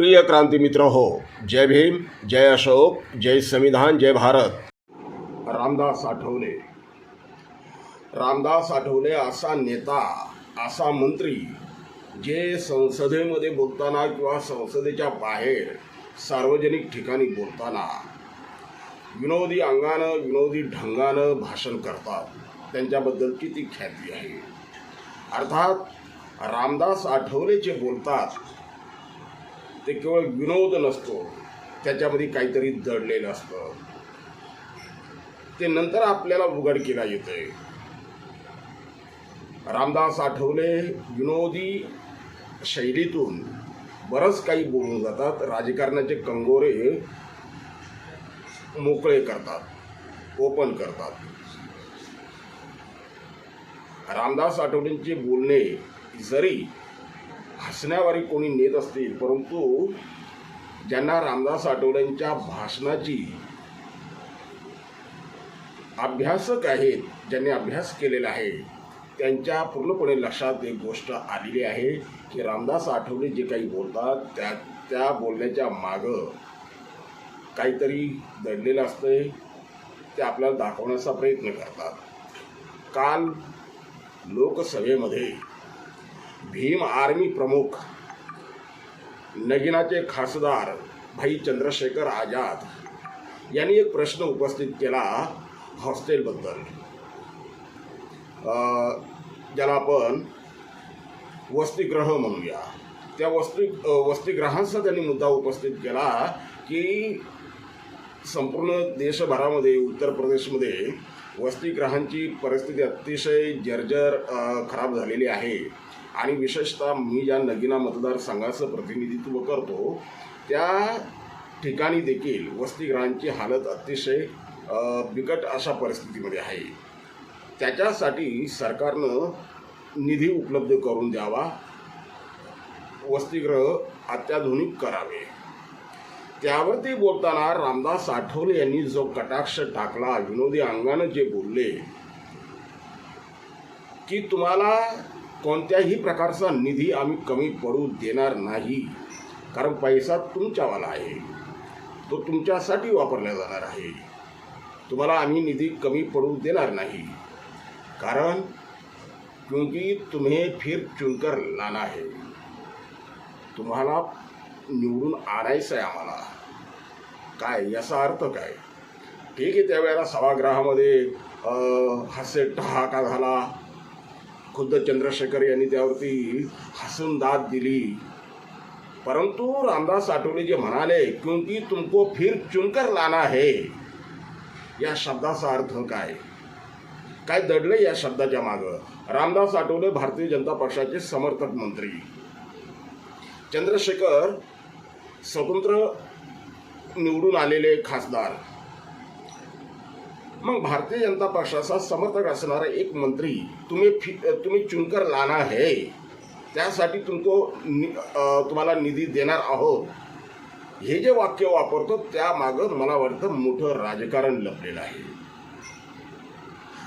प्रिय क्रांती मित्र हो जय भीम जय अशोक जय संविधान जय भारत. रामदास आठवले. रामदास आठवले असा नेता असा मंत्री जे संसदेमध्ये बोलताना किंवा संसदेच्या बाहेर सार्वजनिक ठिकाणी बोलताना विनोदी अंगानं विनोदी ढंगानं भाषण करतात. त्यांच्याबद्दल किती ख्याती आहे. अर्थात रामदास आठवले जे बोलतात ते केवळ विनोद नसतो. त्याच्यामध्ये काहीतरी दडलेलं असतं. ते नंतर आपल्याला उघड केला येतंय. रामदास आठवले विनोदी शैलीतून बरंच काही बोलून जातात. राजकारणाचे कंगोरे मोकळे करतात ओपन करतात. रामदास आठवलेंचे बोलणे जरी हसण्यावारी कोणी नेत असतील परंतु ज्यांना रामदास आठवलेंच्या भाषणाची अभ्यासक आहेत ज्यांनी अभ्यास केलेला आहे त्यांच्या पूर्णपणे लक्षात एक गोष्ट आलेली आहे की रामदास आठवले जे काही बोलतात त्या त्या बोलण्याच्या मागं काहीतरी दडलेलं असतंय ते आपल्याला दाखवण्याचा प्रयत्न करतात. काल लोकसभेमध्ये भीम आर्मी प्रमुख नगिनाचे खासदार भाई चंद्रशेखर आझाद यांनी एक प्रश्न उपस्थित केला हॉस्टेलबद्दल. ज्याला आपण वसतिग्रह म्हणूया. त्या वस्ती वसतिग्रहांचा त्यांनी मुद्दा उपस्थित केला की संपूर्ण देशभरामध्ये उत्तर प्रदेशमध्ये वसतिग्रहांची परिस्थिती अतिशय जर्जर खराब झालेली आहे. आणि विशेषतः मी ज्या नगिना मतदारसंघाचं प्रतिनिधित्व करतो त्या ठिकाणी देखील वसतिगृहांची हालत अतिशय बिकट अशा परिस्थितीमध्ये आहे. त्याच्यासाठी सरकारनं निधी उपलब्ध करून द्यावा वसतिगृह अत्याधुनिक करावे. त्यावरती बोलताना रामदास आठवले यांनी जो कटाक्ष टाकला विनोदी अंगानं जे बोलले की तुम्हाला कोणत्याही प्रकारचा निधी आम्ही कमी पडू देणार नाही. कारण पैसा तुमच्यावाला आहे. तो तुमच्यासाठी वापरला जाणार आहे. तुम्हाला आम्ही निधी कमी पडू देणार नाही. कारण क्योंकि तुम्हें फिर चुनकर लाना है. तुम्हाला निवडून आणायचं आहे आम्हाला. काय? याचा अर्थ काय? ठीक आहे त्यावेळेला सभागृहामध्ये हास्य ठहाका झाला. खुद्द चंद्रशेखर यांनी त्यावरती हसून दाद दिली. परंतु रामदास आठवले जे म्हणाले क्योंकि तुमको फिर चुनकर लाना है या शब्दाचा अर्थ काय? काय दडले या शब्दाच्या मागं? रामदास आठवले भारतीय जनता पक्षाचे समर्थक मंत्री. चंद्रशेखर स्वतंत्र निवडून आलेले खासदार. मग भारतीय जनता पक्षाचा समर्थक असणारा एक मंत्री तुम्ही फि तुम्ही चुनकर लाना है. त्यासाठी तुमको नि तुम्हाला निधी देणार आहोत. हे जे वाक्य वापरतो त्यामागं मला वाटतं मोठं राजकारण लपलेलं आहे.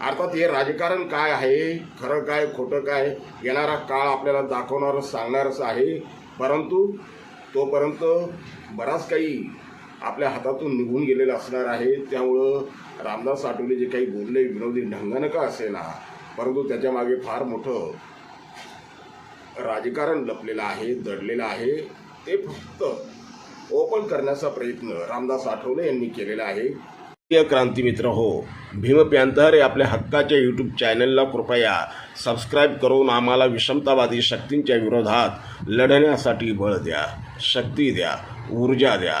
अर्थात हे राजकारण काय आहे? खरं काय खोटं काय? येणारा काळ आपल्याला दाखवणारं सांगणारच आहे. परंतु तोपर्यंत बराच काही आपल्या हातातून निघून गेलेलं असणार आहे. त्यामुळं रामदास आठवले जे काही बोलले विनोदी ढंगानं का असेना? परंतु त्याच्यामागे फार मोठं राजकारण लपलेलं आहे दडलेलं आहे. ते फक्त ओपन करण्याचा प्रयत्न रामदास आठवले यांनी केलेला आहे. प्रिय क्रांती मित्र हो भीम प्यांतर हे आपल्या हक्काच्या यूट्यूब चॅनलला कृपया सबस्क्राईब करून आम्हाला विषमतावादी शक्तींच्या विरोधात लढण्यासाठी बळ द्या शक्ती द्या ऊर्जा द्या.